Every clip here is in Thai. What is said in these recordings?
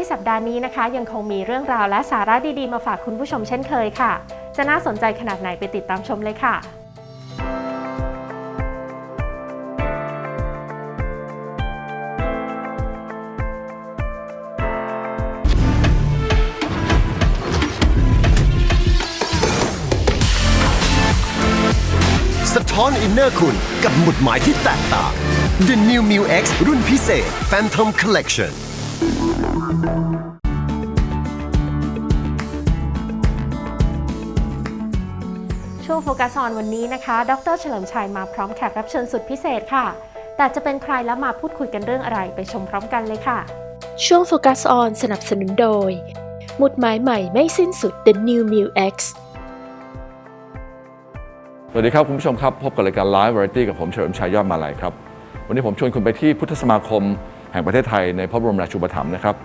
ดี้สัปดาห์นี้นะคะ ยังคงมีเรื่องราวและสาระดีๆ มาฝากคุณผู้ชมเช่นเคยค่ะ จะน่าสนใจขนาดไหนไปติดตามชมเลยค่ะสะท้อนอินเนอร์คุณกับหมุดหมายที่แตกต่าง The New m u X รุ่นพิเศษ Phantom Collection ช่วงโฟกัสออนวันนี้นะคะ ดรเฉลิมชัยมาพร้อมแขกรับเชิญสุดพิเศษค่ะ แต่จะเป็นใครและมาพูดคุยกันเรื่องอะไรไปชมพร้อมกันเลยค่ะ ช่วงโฟกัสออนสนับสนุนโดย หมุดหมายใหม่ไม่สิ้นสุด The New m u X สวัสดีครับ คุณผู้ชมครับ พบกับรายการ Live Variety กับผมเฉลิมชัยยอดมาลัยครับ วันนี้ผมชวนคุณไปที่พุทธสมาคม แห่งประเทศไทยในพระบรมราชูปถัมภ์นะครับ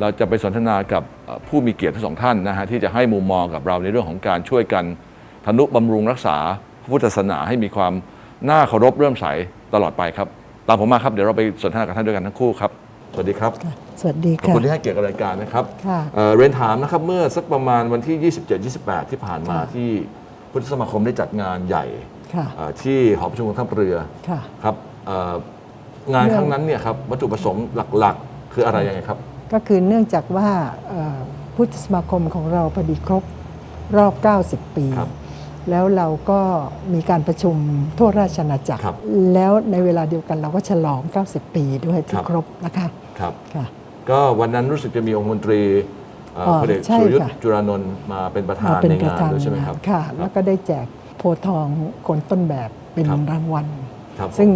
เราจะไปสนทนากับเอ่อผู้มีเกียรติทั้งสองท่านนะฮะที่จะให้มุมมองกับเราในเรื่องของการช่วยกันทนุบำรุงรักษาพระพุทธศาสนาให้มีความน่าเคารพเรื่อมใสตลอดไปครับ ตามผมมาครับเดี๋ยวเราไปสนทนากับท่านด้วยกันทั้งคู่ครับสวัสดีครับ สวัสดีขอบค่ะคุณที่ให้เกียรติกับรายการนะครับค่ะเอ่อเรียนถามนะครับเมื่อสักประมาณวันที่ 27-28 ที่ผ่านมาค่ะที่พุทธสมาคมได้จัดงานใหญ่ค่ะเอ่อที่หอประชุมกองทัพเรือค่ะครับเอ่อ งานเรื่องครั้งนั้นเนี่ยครับวัตถุประสงค์หลักๆ คืออะไรยังไงครับ ก็คือเนื่องจากว่าเอ่อพุทธสมาคมของเราพอดีครบรอบ 90 ปีครับแล้วเราก็มีการประชุมทั่วราชอาณาจักรครับแล้วในเวลาเดียวกันเราก็ฉลอง 90 ปีด้วยคที่รับครบนะคะครับค่ะก็วันนั้นรู้สึกจะมีองคมนตรีเอ่ออ๋อพลเอกใช่สุรยุทธ์ค่ะจุรานนท์มาเป็นประธานมาเป็นในประงานธานด้วยใช่ไหมครับค่ะคแล้รัวบก็ได้แจกโพธิ์ทองคนต้นแบบเป็นครับรางวัลครับซึ่ง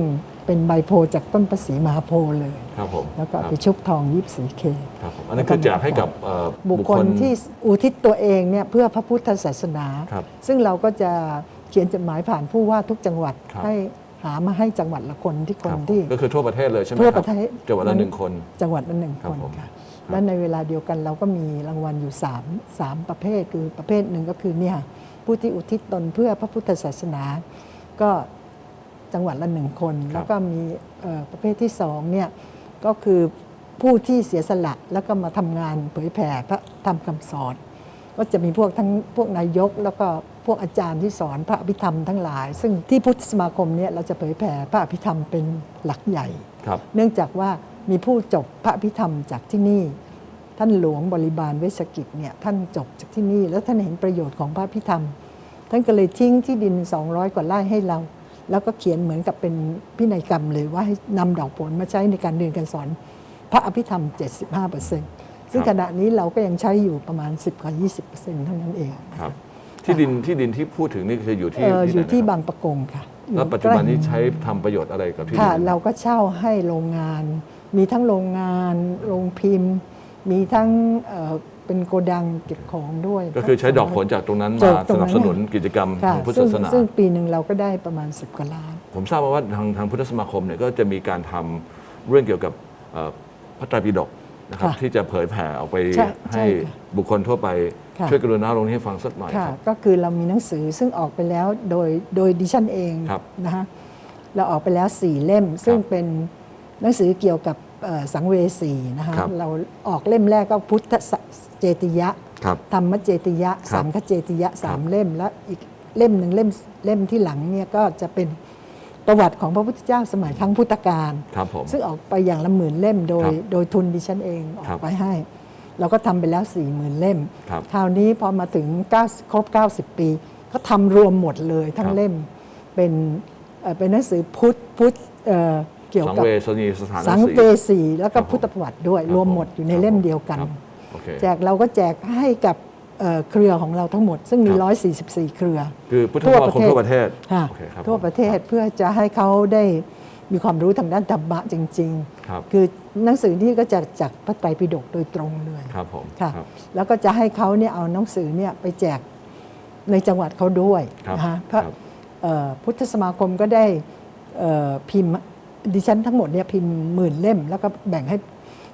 เป็นใบโพธิ์จากต้นประสีมหาโพธิ์เลย ครับผมแล้วก็คเอารับไปชุบทองยิบสีเคครับผมอันนั้นคือแจกให้กับเอ่อบุคคลที่อุทิศตัวเองเนี่ยเพื่อพระพุทธศาสนา ครับซึ่งเราก็จะเขียนจดหมายผ่านผู้ว่าทุกจังหวัดครับ ให้หามาให้จังหวัดละคนที่คคนรับที่ ก็คือทั่วประเทศเลยใช่ไหมทั่วคปรับระเทศ จังหวัดละหนึ่งคน จังหวัดละหนึ่งครับคนผมค่ะและในเวลาเดียวกันเราก็มีรางวัลอยู่3 3ประเภท คือประเภทหนึ่งก็คือเนี่ยผู้ที่อุทิศตนเพื่อพระพุทธศาสนา ก็ จังหวัดละหนึ่งคนครับแล้วก็มีเอ่อประเภทที่สองเนี่ยก็คือผู้ที่เสียสละแล้วก็มาทำงานเผยแผ่พระธรรมคำสอน ก็จะมีพวกทั้งพวกนายก แล้วก็พวกอาจารย์ที่สอนพระอภิธรรมทั้งหลาย ซึ่งที่พุทธสมาคมเนี่ยเราจะเผยแผ่พระอภิธรรมเป็นหลักใหญ่ครับเนื่องจากว่ามีผู้จบพระอภิธรรมจากที่นี่ ท่านหลวงบริบาลเวชกิจเนี่ยท่านจบจากที่นี่ แล้วท่านเห็นประโยชน์ของพระอภิธรรม ท่านก็เลยทิ้งที่ดิน 200 กว่าไร่ให้เรา แล้วก็เขียนเหมือนกับเป็นพินัยกรรมเลยว่าให้นำดอกผลมาใช้ในการเรียนการสอนพระอภิธรรม 75%ซึ่งครับขณะนี้เราก็ยังใช้อยู่ประมาณ 10กว่า20%เท่านั้นเองครับที่ดินที่ดินที่พูดถึงนี่คืออยู่ที่เอ่อไหนอยู่ที่นะครับางประกงค่ะแล้วปัจจุบันนี้ใกล้ใช้ทำประโยชน์อะไรกับที่ดิค่ะนเราก็เช่าให้โรงงาน มีทั้งโรงงาน โรงพิมพ์ มีทั้งเอ่อเป็นโกดังเก็บของด้วย ก็คือใช้ดอกผลจากตรงนั้นจมาตรสงนับสนุนกิจกรรมค่ะทางพุทธซึ่งศาสนา ซึ่งปีหนึ่งเราก็ได้ประมาณ 10กว่าล้าน ผมทราบมาว่าทางทางพุทธสมาคมเนี่ยก็จะมีการทำเรื่องเกี่ยวกับเอ่อพระไตรปิฎกนะครับค่ะที่จะเผยแผ่ออกไปใช่ใช่ให้ค่ะบุคคลทั่วไปค่ะช่วยกรุณาลงนี้ให้ฟังสักหน่อยค่ะครับก็คือเรามีหนังสือซึ่งออกไปแล้วโดยโดยดิฉันเองครับนะฮะเราออกไปแล้ว4เล่ม ซึ่งเป็นหนังสือเกี่ยวกับเอ่อ สังเวสีนะคะครับเราออกเล่มแรกก็พุทธเจติยะ ครับ ธรรมเจติยะ ครับสังฆเจติยะสามครับเล่ม และอีกเล่มหนึ่งเล่มเล่มที่หลังเนี่ยก็จะเป็นประวัติของพระพุทธเจ้าสมัยครั้งพุทธกาลครับผมซึ่งออกไปอย่างละหมื่นเล่มโดยครับโดยทุนดิฉันเองออครักบไปให้ เราก็ทำไปแล้ว4ี่หมื่นเล่ม ครับคราวนี้พอมาถึง9ครบ 90 ปี ก็ทำรวมหมดเลยทั้คงรับ เล่มเป็นเอ่อเป็นหนังสือพุทธพุทธเอ่อ เกี่ยวสังกับเวสนีสถานสังเวสีสีแล้วก็ครับผมพุทธประวัติด้วยครับรวมหมดอยู่ในครับเล่มเดียวกันครับโอเคแจกเราก็แจกให้กับเอ่อเครือของเราทั้งหมด ซึ่งมีครับ144 เครือ คือพุทธสมาคมทั่วประเทศค่ะโอเคครับทั่วประเทศเพื่อจะให้เขาได้มีความรู้ทางด้านธรรมะจริงครับๆคือหนังสือนี่ก็จะจากพระไตรปิฎกโดยตรงเลยครับผมค่ะครับแล้วก็จะให้เขาเนี่ยเอาหนังสือเนี่ยไปแจกในจังหวัดเขาด้วยครับนะคะเพราะครับเอ่อพุทธสมาคมก็ได้เอ่อพิมพ์ ดิฉันทั้งหมดเนี่ยพิมพ์หมื่นเล่ม แล้วก็แบ่งให้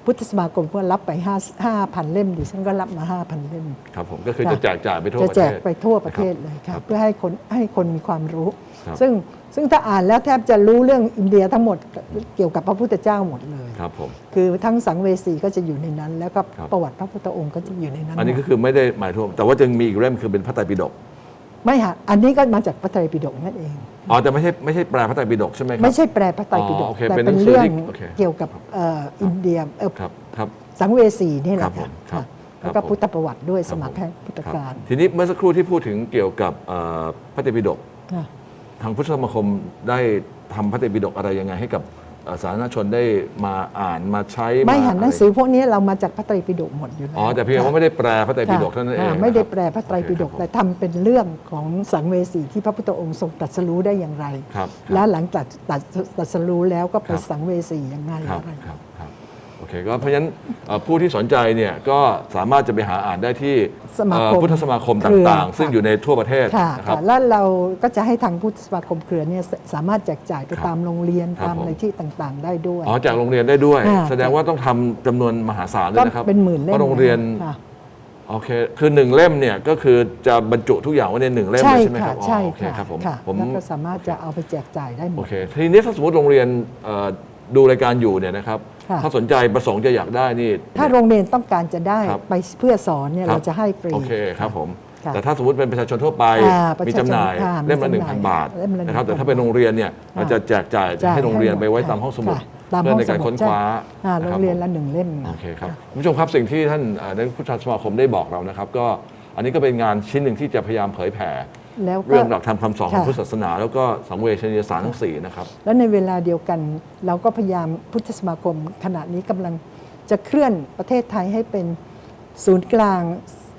พุทธสมาคมก็รับไป5 5,000เล่มดิฉันก็รับมา5,000เล่มครับผมก็คือค่ะจะแจกจ่ายไปทั่วจะประแจเทกศไปทั่วประเทศนเลยคค่ะรับเพื่อให้คนให้คนมีความรู้ครับซึ่งซึ่งถ้าอ่านแล้วแทบจะรู้เรื่องอินเดียทั้งหมดเกี่ยวกับพระพุทธเจ้าหมดเลยครับผมคือทั้งสังเวสีก็จะอยู่ในนั้น แล้วก็ครับประวัติพระพุทธองค์ก็จะอยู่ในนั้น อันนี้หมก็ดคือไม่ได้หมายถึงแต่ว่าจึงมีอีกเล่มคือเป็นพระไตรปิฎกไม่ค่ะอันนี้ก็มาจากพระไตรปิฎกนั่นเอง อ๋อแต่ไม่ใช่ไม่ใช่แปลพระไตรปิฎกใช่ไหมครับ ไม่ใช่แปลพระไตรปิฎอ๋อกโอเคแต่เป็นเป็นหนังสือเรื่องที่โอเค เกี่ยวกับเอ่ออินเดียเอ่อครับครับ สังเวสีนี่แหครัละบผค่ะมครับค่ะครับแล้วก็ผม พุทธประวัติด้วยคสรับมัครผแห่งพุทธครับกาลทีนี้เมื่อสักครู่ที่พูดถึงเกี่ยวกับเอ่อพระไตรปิฎกค่ะ ทางพุทธสมาคมได้ทำพระไตรปิฎกอะไรยังไงให้กับเอ่อ สาธารณชนได้มาอ่านมาใช้ไม่าหันหนังสือพวกนี้เรามาจากพระไตรปิฎกหมดอยู่แล้วอ๋อแต่เพียงว่าไม่ได้แปลพระไตรปิฎกเท่านั้นเองค่ะนะครับไม่ได้แปลพระไตรปิฎกโอเคแต่ทำเป็นเรื่องของสังเวสีที่พระพุทธองค์ทรงตรัสรู้ได้อย่างไรครับและหลังจากตรัสตรัสรู้แล้วก็ไปครับสังเวสียังไงครับอะไรครับครับโอ เคก็เพราะฉะนั้นเอ่อผู้ที่สนใจเนี่ยก็สามารถจะไปหาอ่านได้ที่สมาคมเอ่อพุทธสมาคมเครือต่างๆซึ่งค่ะอยู่ในทั่วประเทศค่ะนะครับ ค่ะแล้วเราก็จะให้ทางพุทธสมาคมเครือเนี่ยสสามารถแจกจ่ายไปครับตามโรงเรียนครับตามอะไรผมที่ต่างๆ ได้ด้วย อ๋อจากโรงเรียนได้ด้วยค่ะแสดงว่าต้องทำจำนวนมหาศาลด้วก็ยนะครับเป็นหมื่นเล่มเพราะโรงเรียนค่ะ โอเคคือหนึ่งเล่มเนี่ยก็คือจะบรรจุทุกอย่างไว้ในหนึ่งเล่มใช่เลยใช่ไหมคค่ะรับอ๋อใช่โอเคค่ะครับผมค่ะผม แล้วก็สามารถจะเอาไปแจกจ่ายได้หมโอด เคทีนี้ถ้าสมมติโรงเรียนเอ่อ ดูรายการอยู่เนี่ยนะครับ ค่ะ ถ้าสนใจประสงค์จะอยากได้นี่ ถ้าโรงเรียนต้องการจะได้ครับ ไปเพื่อสอนเนี่ยครับเราจะให้ฟรี โอเคครับผม ค่ะแต่ถ้าสมมติเป็นประชาชนทั่วไป อ่าประมีชาชนจำหน่ายค่ะเล่มละมี1,000จำหน่ายบาทเล่มละนะครับ 1,000แต่ถ้าเป็นโรงเรียนเนี่ยเราจะแจกจ่ายจ่ายให้โรงเรียนให้หมดไปไว้ค่ะตามห้องสมุดค่ะตามเพื่อในห้องสมุดการค้นคว้าอ่าะโรคบงเรียนผมละหนึ่งเล่ม โอเคครับคุณผู้ชมครับสิ่งที่ท่านเอ่อในพุทธสมาคมได้บอกเรานะครับ ก็อันนี้ก็เป็นงานชิ้นหนึ่งที่จะพยายามเผยแผ่ แล้วก็เรื่องหลักธรรมคำสอนของค่ะพุทธศาสนา แล้วก็สังเวชนียสารทั้งสี่นะครับ แล้วในเวลาเดียวกันเราก็พยายามพุทธสมาคมขณะนี้กำลังจะเคลื่อนประเทศไทยให้เป็นศูนย์กลาง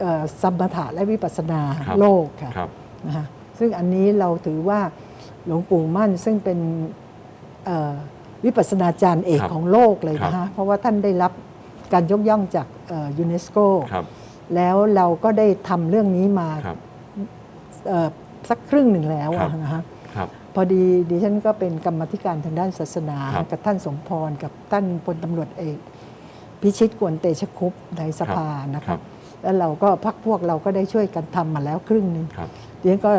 เอ่อสมถะและวิปัสสนาครับโลกค่ะครับนะคะซึ่งอันนี้เราถือว่าหลวงปู่มั่นซึ่งเป็นเอ่อวิปัสสนาจารย์เอกครับของโลกเลยนะครัคะบเพราะว่าท่านได้รับการยกย่องจากยูเนสโกครับแล้วเราก็ได้ทำเรื่องนี้มาครับเอ่อ สักครึ่งหนึ่งแล้วครัอะบนะคะครับพอดีดิฉันก็เป็นกรรมธิการทางด้านศาสนาครับกับท่านสมพรกับท่านพลตำรวจเอกพิชิตกวนเตชคุปในสภานะครัคะบแล้วเราก็พักพวกเราก็ได้ช่วยกันทำมาแล้วครึ่งหนึ่งครับดิฉันก็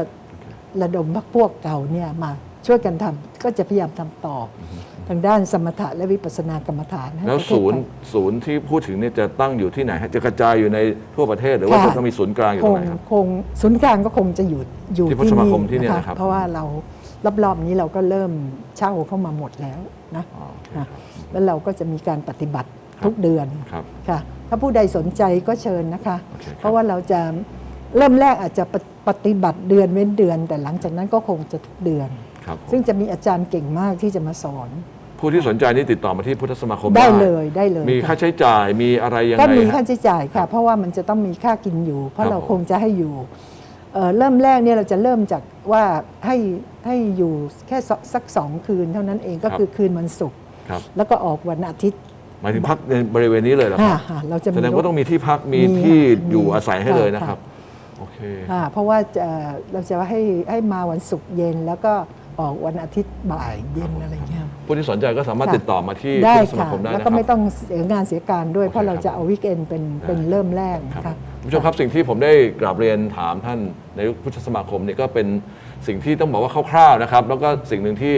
ระดมพักพวกเก่าเนี่ยมา ช่วยกันทำก็จะพยายามทำต่ออทางด้านสมถะและวิปัสสนากรรมฐานให้แล้วประเทศศูนย์ไทยศูนย์ที่พูดถึงเนี่ยจะตั้งอยู่ที่ไหนฮะจะกระจายอยู่ในทั่วประเทศหรือว่าค่ะจะต้องมีศูนย์กลางอยู่คตรงงไหนครับคงศูนย์กลางก็คงจะอยู่อยู่ที่พุทธสมาคมที่เนี่ยนะครับเพราะว่าเรารอบๆนี้เราก็เริ่มเช่าเข้ามาหมดแล้วนะอ๋อโอเคค่ะครับแล้วเราก็จะมีการปฏิบัติครับทุกเดือนครับค่ะถ้าผู้ใดสนใจก็เชิญนะคะโอเคครับเพราะว่าเราจะเริ่มแรกอาจจะปฏิปฏิบัติเดือนเว้นเดือน แต่หลังจากนั้นก็คงจะทุกเดือน ครับผมซึ่งจะมีอาจารย์เก่งมากที่จะมาสอน ผู้ที่สนใจนี่ติดต่อมาที่พุทธสมาคมได้เลยได้เลย มีค่ะค่าใช้จ่ายมีอะไรยังก็ไงมีฮะค่าใช้จ่ายค่ะ เพราะว่ามันจะต้องมีค่ากินอยู่ เพครัราะบเราผมคงจะให้อยู่เอ่อเริ่มแรกเนี่ยเราจะเริ่มจากว่าให้ให้อยู่แค่สสักสองคืนเท่านั้นเองก็คือคืนวันศุกร์ครับแล้วก็ออกวันอาทิตย์หมายถึงพักในบริเวณนี้เลยเหรอคค่ะรับค่ะเราจะมีแสดงว่าต้องมีที่พักมีมีที่ค่ะอยู่มีอาศัยให้เลยนะค่ะครับโอเคค่ะเพราะว่าจะเราจะให้ให้มาวันศุกร์เย็นแล้วก็ ออกวันอาทิตย์บ่ายเย็นอะไรเงี้ยผู้ที่สนใจก็สามารถค่ะติดต่อมาที่ได้พุทธสมาค่ะคมได้แล้วนะคก็รับไม่ต้องเสียงานเสียการด้วยโอเคเพราะเราครับจะเอาวิกเอนเป็นเป็นเริ่มแรกครับนะคะคุณผู้ชมครับสิ่งที่ผมได้กราบเรียนถามท่านในพุทธสมาคมนี่ก็เป็นสิ่งที่ต้องบอกว่าคร่าวๆนะครับแล้วก็สิ่งหนึ่งที่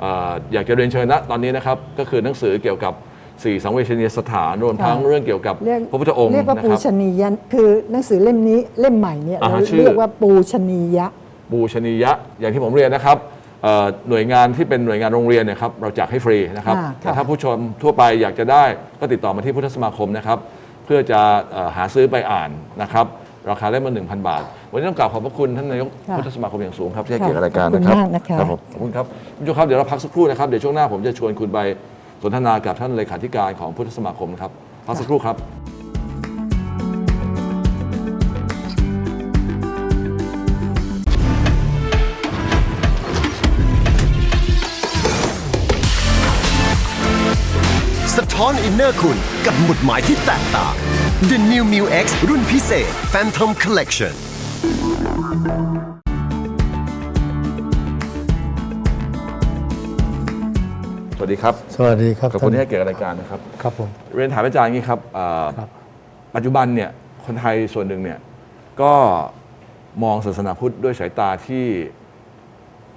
เอ่ออยากจะเรียนเชิญณตอนนี้นะครับก็คือหนังสือเกี่ยวกับสี่สังเวชนียสถานรวมทั้งค่ะเรื่องเกี่ยวกับเรียกพระพุทธองค์เรียกว่านะปูครับชนียะคือหนังสือเล่มนี้เล่มใหม่เนี่ยอ่าเราฮะชื่อเรียกว่าปูชนียะบูชนียะอย่างที่ผมเรียนนะครับเอ่อ หน่วยงานที่เป็นหน่วยงานโรงเรียนเนี่ยครับเราแจกให้ฟรีนะครับอ่าแต่ค่ะถ้าผู้ชมทั่วไปอยากจะได้ก็ติดต่อมาที่พุทธสมาคมนะครับ เพื่อจะเอ่อหาซื้อไปอ่านนะครับราคาเล่มละ1,000บาท วันนี้ต้องกราบขอบพระคุณท่านนายกค่ะพุทธสมาคมอย่างสูงครับที่ให้ค่ะเกียรติรายการขอบคุณนะครับมากนะคะครับผมขอบคุณครับคุณผู้ชมครับเดี๋ยวเราพักสักครู่นะครับเดี๋ยวช่วงหน้าผมจะชวนคุณไปสนทนากับท่านเลขาธิการของพุทธสมาคมนะครับพักสักครู่ครับ ท้อนอินเนอร์คุณกับหมุดหมายที่แตกต่าง The New m u X รุ่นพิเศษ Phantom Collection สวัสดีครับ สวัสดีครับขอบคุณที่ท่าให้เกียรติกับรายการนะครับ ครับผม เรียนถามอาจารย์อย่างนี้ครับอ่าครับปัจจุบันเนี่ยคนไทยส่วนหนึ่งเนี่ยก็มองศาสนาพุทธด้วยสายตาที่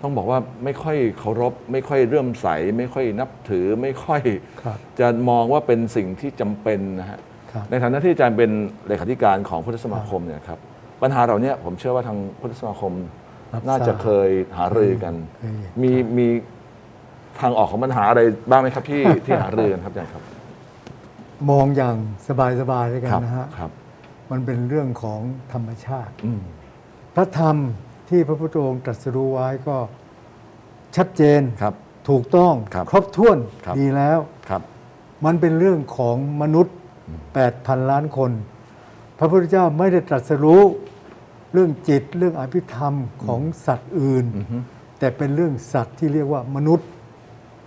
ต้องบอกว่าไม่ค่อยเคารพ ไม่ค่อยเรื่อมใส ไม่ค่อยนับถือไม่ค่อยครับจะมองว่าเป็นสิ่งที่จำเป็นนะฮะครับในฐานะที่อาจารย์เป็นเลขาธิการของพุทธสมาคมเนี่ยครับปัญหาเหล่านี้ผมเชื่อว่าทางพุทธสมาคมรับน่าจะทราบเคยหารือกันเคยมีมีทางออกของปัญหาอะไรบ้างไหมครับที่ที่หารือกันครับอาจารย์ครับ มองอย่างสบายๆด้วยกันครับนะฮะครับมันเป็นเรื่องของธรรมชาติอืมพระธรรม ที่พระพุทธองค์ตรัสรู้ไว้ก็ชัดเจนครับ ถูกต้องครับครบถ้วนครับ ดีแล้ว ครับ มันเป็นเรื่องของมนุษย์ 8,000 ล้านคน พระพุทธเจ้าไม่ได้ตรัสรู้ เรื่องจิตเรื่องอภิธรรมของสัตว์อื่น อือฮึแต่เป็นเรื่องสัตว์ที่เรียกว่ามนุษย์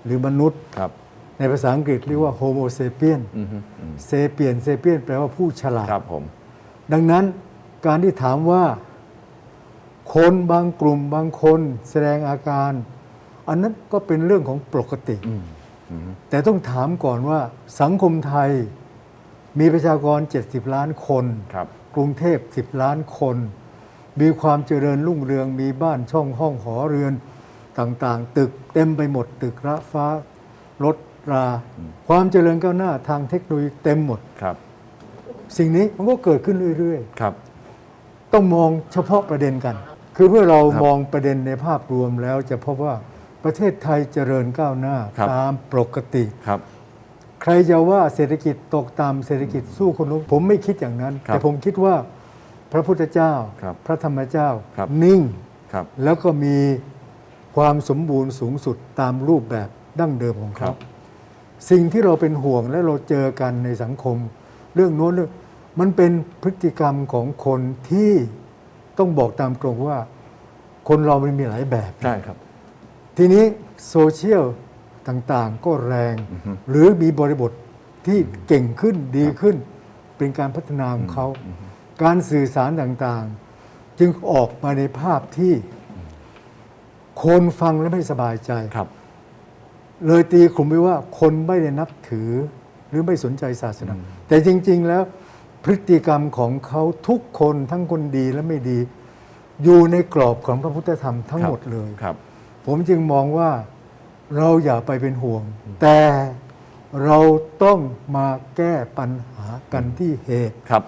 หรือมนุษย์ ครับ ในภาษาอังกฤษเรียกว่าโฮโมเซเปียนอือฮึอืมเซเปียนเซเปียนแปลว่าผู้ฉลาด ครับผม ดังนั้นการที่ถามว่า คนบางกลุ่มบางคนแสดงอาการ อันนั้นก็เป็นเรื่องของปกติอืมอืมแต่ต้องถามก่อนว่าสังคมไทยมีประชากร 70 ล้านคนครับกรุงเทพ 10 ล้านคน มีความเจริญรุ่งเรือง มีบ้านช่องห้องหอเรือนต่างๆ ตึกเต็มไปหมด ตึกระฟ้ารถรา ความเจริญก้าวหน้าทางเทคโนโลยีเต็มหมดครับ สิ่งนี้มันก็เกิดขึ้นเรื่อยครับๆต้องมองเฉพาะประเด็นกัน คือเมื่อเราครับมองประเด็นในภาพรวมแล้วจะพบว่าประเทศไทยเจริญก้าวหน้าครับตามปกติครับ ใครจะว่าเศรษฐกิจตกต่ำเศรษฐกิจสู้คนนู้นผมไม่คิดอย่างนั้นครับแต่ผมคิดว่าพระพุทธเจ้าครับพระธรรมเจ้าครับนิ่งครับแล้วก็มีความสมบูรณ์สูงสุดตามรูปแบบดั้งเดิมของครัเขาบสิ่งที่เราเป็นห่วงและเราเจอกันในสังคม เรื่องโน้นเรื่องมันเป็นพฤติกรรมของคนที่ ต้องบอกตามตรงว่า คนเรามันมีหลายแบบใช่ครับ ทีนี้โซเชียลต่างๆ ก็แรง หรือมีบริบทที่เก่งขึ้นดีขึ้น เป็นการพัฒนาของเขา การสื่อสารต่างๆ จึงออกมาในภาพที่คนฟังแล้วไม่สบายใจครับ เลยตีกลุ่มไปว่าคนไม่ได้นับถือหรือไม่สนใจศาสนาแต่จริง ๆ แล้ว พฤติกรรมของเขาทุกคนทั้งคนดีและไม่ดี อยู่ในกรอบของพระพุทธธรรมทั้งหมดเลยครับ ผมจึงมองว่าเราอย่าไปเป็นห่วง แต่เราต้องมาแก้ปัญหากันที่เหตุครับ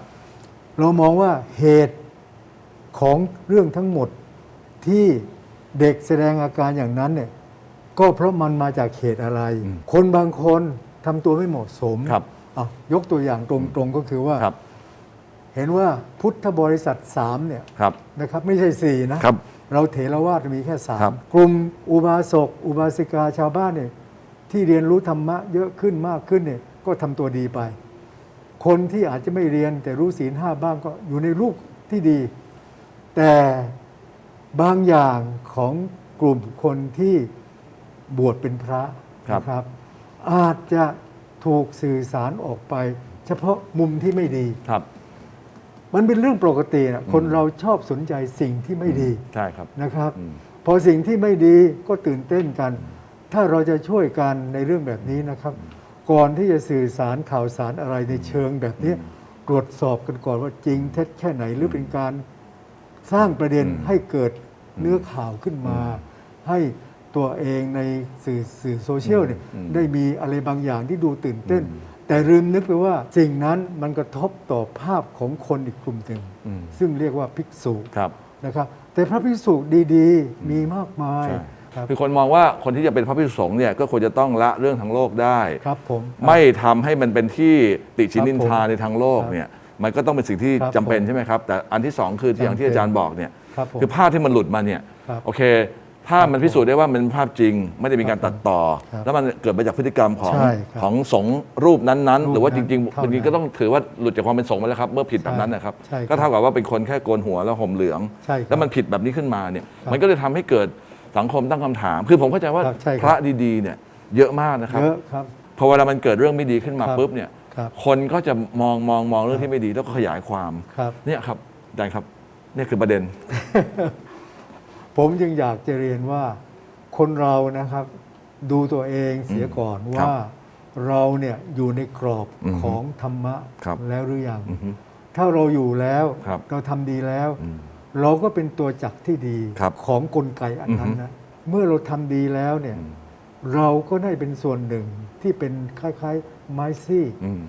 เรามองว่าเหตุของเรื่องทั้งหมดที่เด็กแสดงอาการอย่างนั้นเนี่ยก็เพราะมันมาจากเหตุอะไรอืมคนบางคนทำตัวไม่เหมาะสมครับ อะยกตัวอย่างตรงๆก็คือว่าครับเห็นว่าพุทธบริษัทสามเนี่ยครับนะครับไม่ใช่สี่นะครับ เราเถรวาทมีแค่สาครัมบ กลุ่มอุบาสกอุบาสิกาชาวบ้านเนี่ยที่เรียนรู้ธรรมะเยอะขึ้นมากขึ้นเนี่ยก็ทำตัวดีไป คนที่อาจจะไม่เรียนแต่รู้ศีลห้าบ้างก็อยู่ในรูปที่ดี แต่บางอย่างของกลุ่มคนที่บวชเป็นพระครับ นะครับ อาจจะ ถูกสื่อสารออกไป เฉพาะมุมที่ไม่ดี ครับ มันเป็นเรื่องปกตินะคนเราชอบสนใจสิ่งที่ไม่ดีใช่ครับ นะครับ อืม พอสิ่งที่ไม่ดีก็ตื่นเต้นกัน ถ้าเราจะช่วยกันในเรื่องแบบนี้นะครับ ก่อนที่จะสื่อสารข่าวสารอะไรในเชิงแบบนี้ ตรวจสอบกันก่อนว่าจริงเท็จแค่ไหนหรือเป็นการ สร้างประเด็นอืมให้เกิดเนื้อข่าวขึ้นมา ให้ ตัวเองในสื่อสื่อโซเชียลเนี่ยอืมได้มีอะไรบางอย่างที่ดูตื่นเต้น แต่ลืมนึกไปว่าสิ่งนั้นมันกระทบต่อภาพของคนอีกกลุ่มหนึ่งอืมซึ่งเรียกว่าภิกษุครับนะครับแต่พระภิกษุดีๆ มีมากมายใช่ครับคือคนมองว่าคนที่จะเป็นพระภิกษุสงฆ์เนี่ยก็ควรจะต้องละเรื่องทางโลกได้ครับผมไม่ทำให้มันเป็นที่ติชินนินทาครับผมในทางโลกเนี่ยมันก็ต้องเป็นสิ่งที่ครับจำเป็นผมใช่ไหมครับ แต่อันที่สองคือที่อย่างที่จำเป็นอาจารย์บอกเนี่ยครับผมคือภาพที่มันหลุดมาเนี่ยครับโอเค ถ้ามันพิสูจน์ได้ว่ามันเป็นภาพจริง ไม่ได้มีการตัดต่อครับแล้วมันเกิดมาจากพฤติกรรมของใช่ครับของสงฆ์รูปนั้นๆ หรือว่าจริงเท่าๆนั้นบางทีก็ต้องถือว่าหลุดจากความเป็นสงฆ์ไปแล้วครับ เมื่อผิดแบบนั้นนะครับ ใช่ครับก็เท่ากับว่าเป็นคนแค่โกนหัวแล้วห่มเหลือง ใช่ครับแล้วมันผิดแบบนี้ขึ้นมาเนี่ยครับมันก็เลยทำให้เกิดสังคมตั้งคำถาม คือผมเข้าใจว่าครับใช่ครับ พระดีๆเนี่ยเยอะมากนะครับ เยอะครับ พอเวลามันเกิดเรื่องไม่ดีขึ้นมาครับปุ๊บเนี่ย ครับคนก็จะมองมองมองเรื่องที่ไม่ดีแล้วก็ขยายความ ครับ เนี่ยครับอาจารย์ครับ เนี่ยคือประเด็น ผมจึงอยากจะเรียนว่าคนเรานะครับ ดูตัวเองเสียก่อนครับว่าเราเนี่ยอยู่ในกรอบอือฮึของธรรมะครับแล้วหรือยังอือฮึถ้าเราอยู่แล้วครับเราทำดีแล้วอืมเราก็เป็นตัวจักรที่ดีครับของกลไกอันนั้นนะเมื่อเราทำดีแล้วเนี่ยอืมเราก็ได้เป็นส่วนหนึ่งที่เป็นคล้ายๆไม้ซี่อืม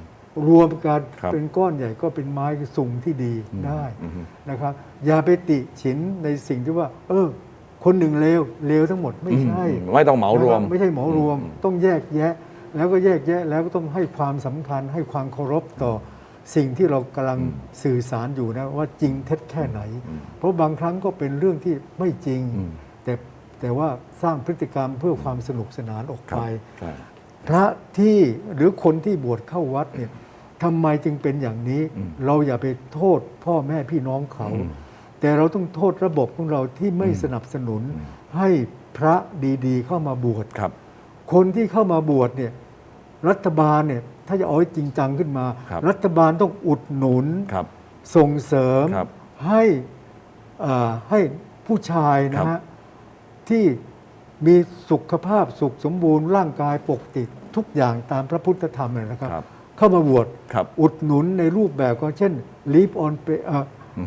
รวมกันครับเป็นก้อนใหญ่ก็เป็นไม้สูงที่ดีอืมได้อืมนะครับ อย่าไปติฉินในสิ่งที่ว่า เออ คนหนึ่งเลวเลวทั้งหมดไม่ใช่อืมไม่ต้องเหมารวม นะครับไม่ใช่เหมารวมอืมต้องแยกแยะ แล้วก็แยกแยะแล้วก็ต้องให้ความสำคัญ ให้ความเคารพต่อสิ่งที่เรากำลังสื่อสารอยู่นะว่าจริงเท็จแค่ไหน เพราะบางครั้งก็เป็นเรื่องที่ไม่จริงอืมแต่แต่ว่าสร้างพฤติกรรมเพื่อความสนุกสนานออกครับไปใช่ พระที่หรือคนที่บวชเข้าวัดเนี่ย ทำไมจึงเป็นอย่างนี้อืมเราอย่าไปโทษพ่อแม่พี่น้องเขาอืมแต่เราต้องโทษระบบของเราที่ไม่สนับสนุนให้พระดีๆ เข้ามาบวชครับ คนที่เข้ามาบวชเนี่ยรัฐบาลเนี่ยถ้าจะเอาให้จริงจังขึ้นมาครับรัฐบาลต้องอุดหนุนครับส่งเสริมครับให้อ่าให้ผู้ชายครันะบฮะที่มีสุขภาพสุขสมบูรณ์ร่างกายปกติทุกอย่างตามพระพุทธธรรมเลยนะครับครับ เข้ามาบวชครับอุดหนุนในรูปแบบก็เช่นลีฟออนเป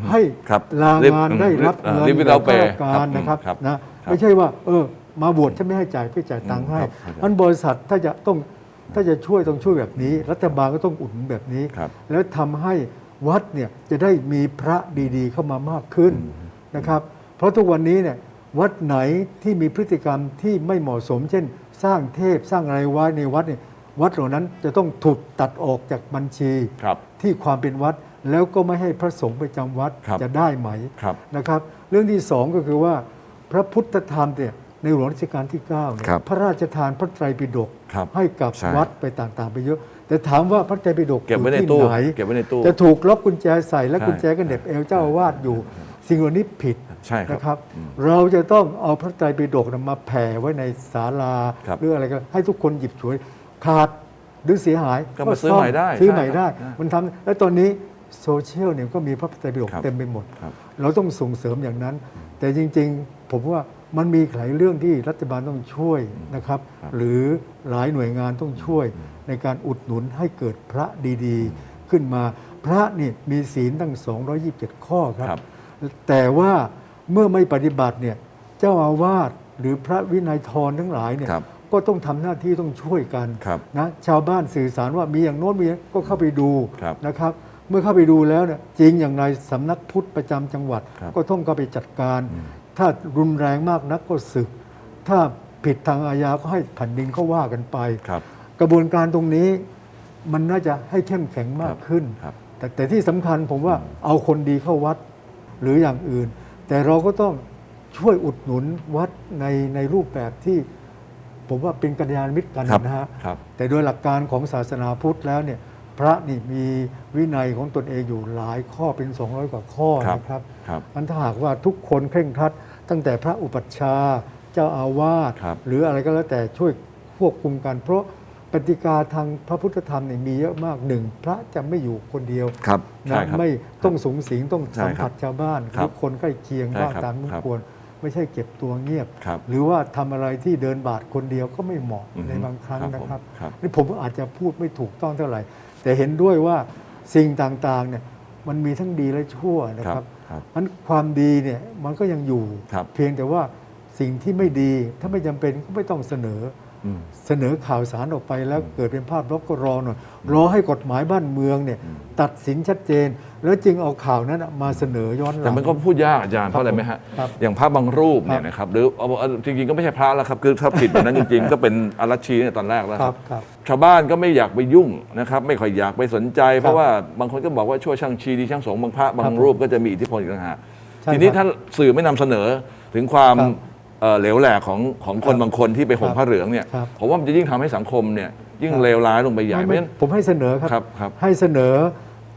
ให้ครับลางาน Leave- ได้รับเอ่อเงิน Leave แบบ without ข้า pay ราชการนะครับครับนะครับไม่ใช่ว่า เออ มาบวชฉันไม่ให้จ่ายไม่จ่ายตังค์ให้ครับเข้าใจมันบริษัทถ้าจะต้องถ้าจะช่วยต้องช่วยแบบนี้ รัฐบาลก็ต้องอุดหนุนแบบนี้ครับแล้วทำให้วัดเนี่ยจะได้มีพระดีๆ เข้ามามากขึ้นนะครับ เพราะทุกวันนี้เนี่ยวัดไหนที่มีพฤติกรรมที่ไม่เหมาะสม เช่น สร้างเทพสร้างอะไรไว้ในวัดเนี่ย วัดเหล่านั้นจะต้องถูกตัดออกจากบัญชีครับที่ความเป็นวัดแล้วก็ไม่ให้พระสงฆ์ไปจำวัดครับจะได้ไหมครับนะครับ เรื่องที่สองก็คือว่าพระพุทธธรรมเนี่ยในหลวงรัชกาลที่9เนี่ยครับพระราชทานพระไตรปิฎกครับให้กับใช่วัดไปต่างๆ ไปเยอะ แต่ถามว่าพระไตรปิฎกเก็บไว้ในอยู่ตู้ที่ไหนเก็บไว้ในตู้จะถูกล็อกกุญแจใส่และใช่กุญแจก็เหน็บเอวเจ้าอาวาสอยู่ สิ่งเหล่านี้ผิดใช่ครับนะครับ เราจะต้องเอาพระไตรปิฎกมาแผ่ไว้ในศาลาครับหรืออะไรก็ให้ทุกคนหยิบฉวย ขาดหรือเสียหายก็มาซื้อซ่ใหม่ได้ซื้อใช่ใหม่ได้ครับมันทำแล้วตอนนี้โซเชียลเนี่ยก็มีพระไตรปิฎกครับเต็มไปหมดครับเราต้องส่งเสริมอย่างนั้น แต่จริง ๆ ผมว่ามันมีหลายเรื่องที่รัฐบาลต้องช่วยนะครับ หรือหลายหน่วยงานต้องช่วย ในการอุดหนุนให้เกิดพระดีๆ ขึ้นมา พระนี่มีศีลตั้ง 227 ข้อคครัรับบแต่ว่าเมื่อไม่ปฏิบัติเนี่ยเจ้าอาวาสหรือพระวินัยทรทั้งหลายเนี่ยครับ ก็ต้องทำหน้าที่ต้องช่วยกันครับนะชาวบ้านสื่อสารว่ามีอย่างโน้นมีอย่างก็เข้าไปดูครับนะครับ เมื่อเข้าไปดูแล้วเนี่ยจริงอย่างไรสำนักพุทธประจำจังหวัดครับก็ต้องเข้าไปจัดการ ถ้ารุนแรงมากนักก็ศึก ถ้าผิดทางอาญาก็ให้แผ่นดินเขาว่ากันไปครับกระบวนการตรงนี้มันน่าจะให้เข้มแข็งมากขึ้นครับแต่แต่ที่สำคัญผมว่าเอาคนดีเข้าวัดหรืออย่างอื่น แต่เราก็ต้องช่วยอุดหนุนวัดในในรูปแบบที่ ผมว่าเป็นกัลยาณมิตรกันครับนะฮะครับแต่โดยหลักการของศาสนาพุทธแล้วเนี่ยพระนี่มีวินัยของตนเองอยู่หลายข้อเป็น 200 กว่าข้อครับนะครับครับมันถ้าหากว่าทุกคนเคร่งครัด ตั้งแต่พระอุปัชฌาย์เจ้าอาวาสครับหรืออะไรก็แล้วแต่ช่วยควบคุมกัน เพราะปฏิกาทางพระพุทธธรรมเนี่ยมีเยอะมากหนึ่งพระจะไม่อยู่คนเดียวครับนะใช่ครับไม่ต้องสูงสิงต้องใช่สัมครัผับสชาวบ้านคหรับรือคนใกล้เคียงใช่บ้างครับตามมุครับควร ไม่ใช่เก็บตัวเงียบครับหรือว่าทำอะไรที่เดินบาทคนเดียวก็ไม่เหมาะอือฮึในบางครั้งครับนะครับผมครับนี่ผมอาจจะพูดไม่ถูกต้องเท่าไหร่ แต่เห็นด้วยว่าสิ่งต่างๆเนี่ยมันมีทั้งดีและชั่วนะคครัรับบครับอันความดีเนี่ยมันก็ยังอยู่ครับเพียงแต่ว่าสิ่งที่ไม่ดีถ้าไม่จำเป็นก็ไม่ต้องเสนออืม เสนอข่าวสารออกไปแล้วเกิดเป็นภาพลบก็รอหน่อยรอให้กฎหมายบ้านเมืองเนี่ยตัดสินชัดเจน แล้วจึงเอาข่าวนั้นน่ะมาเสนอย้อนหลังแต่มันก็พูดยากอาจารย์เพราะอะไรไหมฮะครับอย่างพระบางรูปเนี่ยครับนะครับหรือเอาเอาจริงๆก็ไม่ใช่พระแล้วครับคือถ้าผิดแบบนั้นจริงๆ ก็เป็นอารัชชีเนี่ยตอนแรกแล้วคครัรับบครับชาวบ้านก็ไม่อยากไปยุ่งนะครับไม่ค่อยอยากไปสนใจ เพครัราะบว่าบางคนก็บอกว่าช่วยช่างชีดีช่างสงฆ์บางพระบาครังบรูปก็จะมีอิทธิพลอีกต่างหากใช่ทีนี้ครับถ้าสื่อไม่นำเสนอถึงความครับ เอ่อเหลวแหลกของของคนครับบางคนที่ไปห่มครับผ้าเหลืองเนี่ยครับ ผมว่ามันจะยิ่งทำให้สังคมเนี่ยยิ่งครับเลวร้ายลงไปใหญ่ไม่เพราะไม่ฉะนั้น ผมให้เสนอคครัรับครับให้เสนอ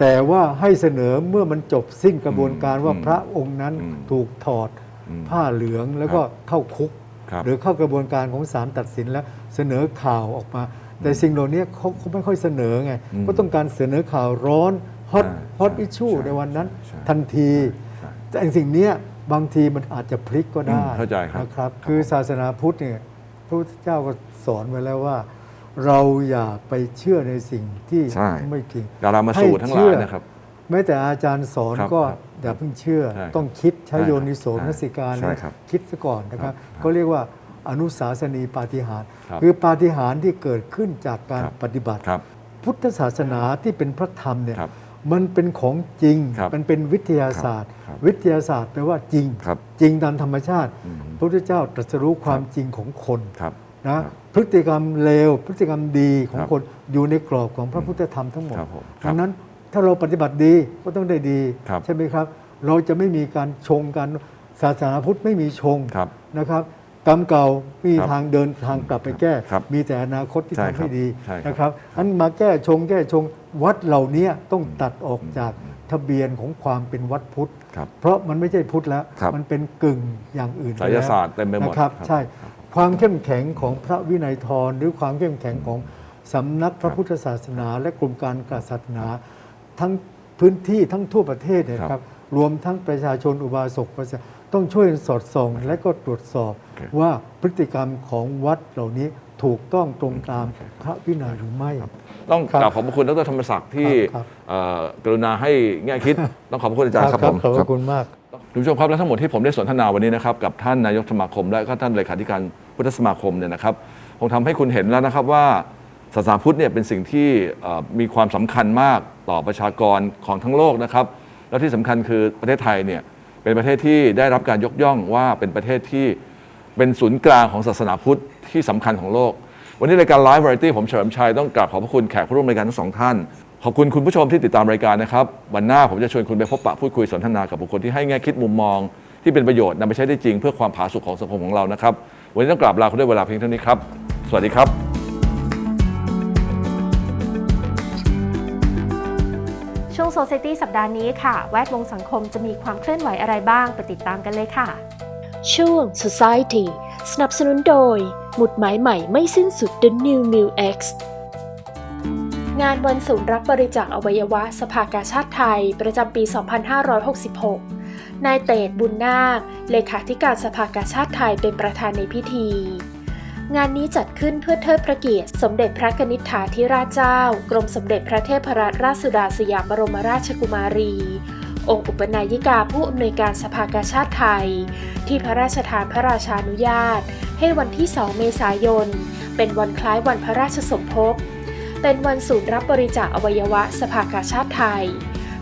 แต่ว่าให้เสนอเมื่อมันจบสิ้นกระบวนการว่าอืมพระองค์นั้นอืมถูกถอดอืมผ้าเหลืองแล้วก็เข้าคุก ครับหรือเข้ากระบวนการของศาลตัดสินแล้วเสนอข่าวออกมา แต่สิ่งเหล่านี้เขาเขาไม่ค่อยเสนอไงอืมก็ต้องการเสนอข่าวร้อนฮอตใช่ฮอตใช่อิชชูใช่ในวันนั้น ใช่ทันที ใช่ แต่ไอ้สิ่งเนี้ย บางทีมันอาจจะพลิกก็ได้อืมเข้าใจครับนะครับครับ คือศาสนาพุทธเนี่ยพระพุทธเจ้าก็สอนไว้แล้วว่า เราอย่าไปเชื่อในสิ่งที่ใช่ไม่จริงดารามาสูตรทั้งหลายนะครับแม้แต่อาจารย์สอนครับก็ครับอย่าเพิ่งเชื่อใช่ต้องคิดใช้ใช่ครับโยนิโสมนสิการใช่ครับคิดซะก่อนนะครับครับ ก็เรียกว่าอนุสาสนีปาฏิหาริย์ครับคือปาฏิหาริย์ที่เกิดขึ้นจากการครับปฏิบัติครับพุทธศาสนาที่เป็นพระธรรมเนี่ยครับ มันเป็นของจริง ครับมันเป็นวิทยาศาสตร์ ครับวิทยาศาสตร์แปลว่าจริง ครับจริงตามธรรมชาติ อืม พระพุทธเจ้าตรัสรู้ความจริงของคนครับ นะพฤติกรรมเลว พฤติกรรมดีของครับคนอยู่ในกรอบของพระพุทธธรรมทั้งหมดครับผมครับดังนั้นถ้าเราปฏิบัติดีก็ต้องได้ดี ครับใช่ไหมครับ เราจะไม่มีการชงกันศาสนาพุทธไม่มีชงครับนะครับ กรรมเก่ามีครับทางเดินทางกลับไปแก้ครับมีแต่อนาคตที่ใช่ทำครัให้บดีใช่ครับนะครับอันมาแก้ชงแก้ชงวัดเหล่านี้ต้องตัดออกจากทะเบียนของความเป็นวัดพุทธครับเพราะมันไม่ใช่พุทธแล้วครับมันเป็นกึ่งอย่างอื่นไสยศาสตร์เต็มไปหมดนะครับครับ ใช่ ความเข้มแข็งของพระวินัยทร หรือความเข้มแข็งของสำนักพระพุทธศาสนา และกรมการศาสนา ทั้งพื้นที่ทั้งทั่วประเทศเนี่ยครับครับ รวมทั้งประชาชนอุบาสกประชา ต้องช่วยสอดส่องและก็ตรวจสอบโอเคว่าพฤติกรรมของวัดเหล่านี้ถูกต้องตรงตามพระวินัยหรือไม่ ต้องครับกราบขอบพระคุณดรธรรมศักดิ์ที่ครับเอ่อกรุณาให้แง่คิด ต้องขอบพระคุณอาจารย์ครับผมขอบพระคุณมากคุณผู้ชมครับและทั้งหมดที่ผมได้สนทนาวันนี้นะครับกับท่านนายกสมาคม และก็ท่านเลขาธิการพุทธสมาคมเนี่ยนะครับคงทำให้คุณเห็นแล้วนะครับว่าศาสนาพุทธเนี่ยเป็นสิ่งที่เอ่อมีความสำคัญมากต่อประชากรของทั้งโลกนะครับ และที่สำคัญคือประเทศไทยเนี่ย เป็นประเทศที่ได้รับการยกย่องว่าเป็นประเทศที่เป็นศูนย์กลางของศาสนาพุทธที่สำคัญของโลก วันนี้รายการ Live Variety ผมเฉลิมชัยต้องกราบขอบพระคุณแขกผู้ร่วมรายการทั้งสองท่าน ขอบคุณคุณผู้ชมที่ติดตามรายการนะครับ วันหน้าผมจะชวนคุณไปพบปะพูดคุยสนทนากับบุคคลที่ให้แง่คิดมุมมอง ที่เป็นประโยชน์นำไปใช้ได้จริงเพื่อความผาสุกของสังคมของเรานะครับ วันนี้ต้องกราบลาคุณด้วยเวลาเพียงเท่านี้ครับ สวัสดีครับ ช่วง Society สัปดาห์นี้ค่ะ แวดวงสังคมจะมีความเคลื่อนไหวอะไรบ้าง ไปติดตามกันเลยค่ะ ช่วง Society สนับสนุนโดย หมุดหมายใหม่ไม่สิ้นสุด The New m i l X งานวันศูนย์รับบริจาคอวัยวะสภากาชาติไทย ประจำปี 2566 นายเตดบุญนาค เลขาธิการสภากาชาติไทยเป็นประธานในพิธี งานนี้จัดขึ้นเพื่อเทิดพระเกียรติ สมเด็จพระกนิษฐาธิราชเจ้า กรมสมเด็จพระเทพรัตนราชสุดาสยามบรมราชกุมารี องค์อุปนายิกาผู้อำนวยการสภากาชาติไทย ที่พระราชทานพระราชานุญาต ให้วันที่ 2 เมษายน เป็นวันคล้ายวันพระราชสมภพ เป็นวันศูนย์รับบริจาคอวัยวะสภากาชาติไทย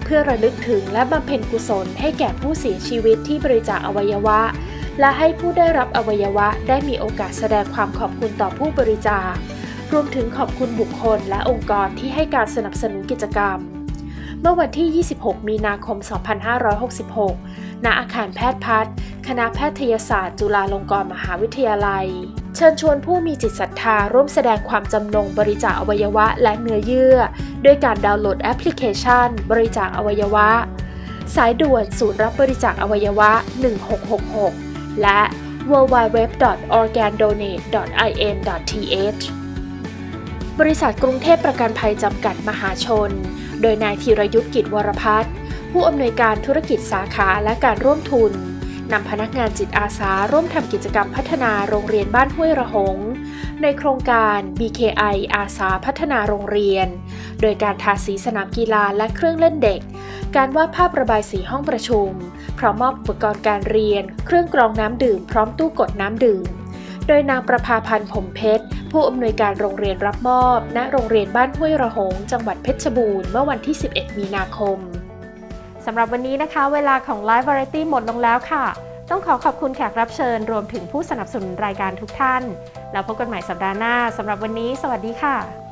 เพื่อระลึกถึงและบำเพ็ญกุศลให้แก่ผู้เสียชีวิตที่บริจาคอวัยวะ และให้ผู้ได้รับอวัยวะได้มีโอกาสแสดงความขอบคุณต่อผู้บริจาค รวมถึงขอบคุณบุคคลและองค์กรที่ให้การสนับสนุนกิจกรรม เมื่อวันที่ 26 มีนาคม 2566 ณ อาคารแพทย์พัฒน์คณะแพทยศาสตร์ จุฬาลงกรณ์มหาวิทยาลัย เชิญชวนผู้มีจิตศรัทธาร่วมแสดงความจำนงบริจาคอวัยวะและเนื้อเยื่อ ด้วยการดาวน์โหลดแอปพลิเคชัน บริจาคอวัยวะ สายด่วนศูนย์รับบริจาคอวัยวะ 1666 และ www.organdonate.in.th บริษัทกรุงเทพประกันภัยจำกัดมหาชน โดยนายธีรยุทธกิจวรพัฒน์ผู้อำนวยการธุรกิจสาขาและการร่วมทุนนำพนักงานจิตอาสาร่วมทำกิจกรรมพัฒนาโรงเรียนบ้านห้วยระหง ในโครงการ BKI อาสาพัฒนาโรงเรียน โดยการทาสีสนามกีฬาและเครื่องเล่นเด็ก การวาดภาพระบายสีห้องประชุม พร้อมมอบอุปกรณ์การเรียน เครื่องกรองน้ำดื่ม พร้อมตู้กดน้ำดื่ม โดยนางประภาพันธ์ผมเพชร ผู้อำนวยการโรงเรียนรับมอบ ณ โรงเรียนบ้านห้วยระหง จังหวัดเพชรบูรณ์ เมื่อวันที่ 11 มีนาคม สำหรับวันนี้นะคะ เวลาของ Live Variety หมดลงแล้วค่ะ ต้องขอขอบคุณแขกรับเชิญ รวมถึงผู้สนับสนุนรายการทุกท่าน แล้วพบกันใหม่สัปดาห์หน้าสำหรับวันนี้ สวัสดีค่ะ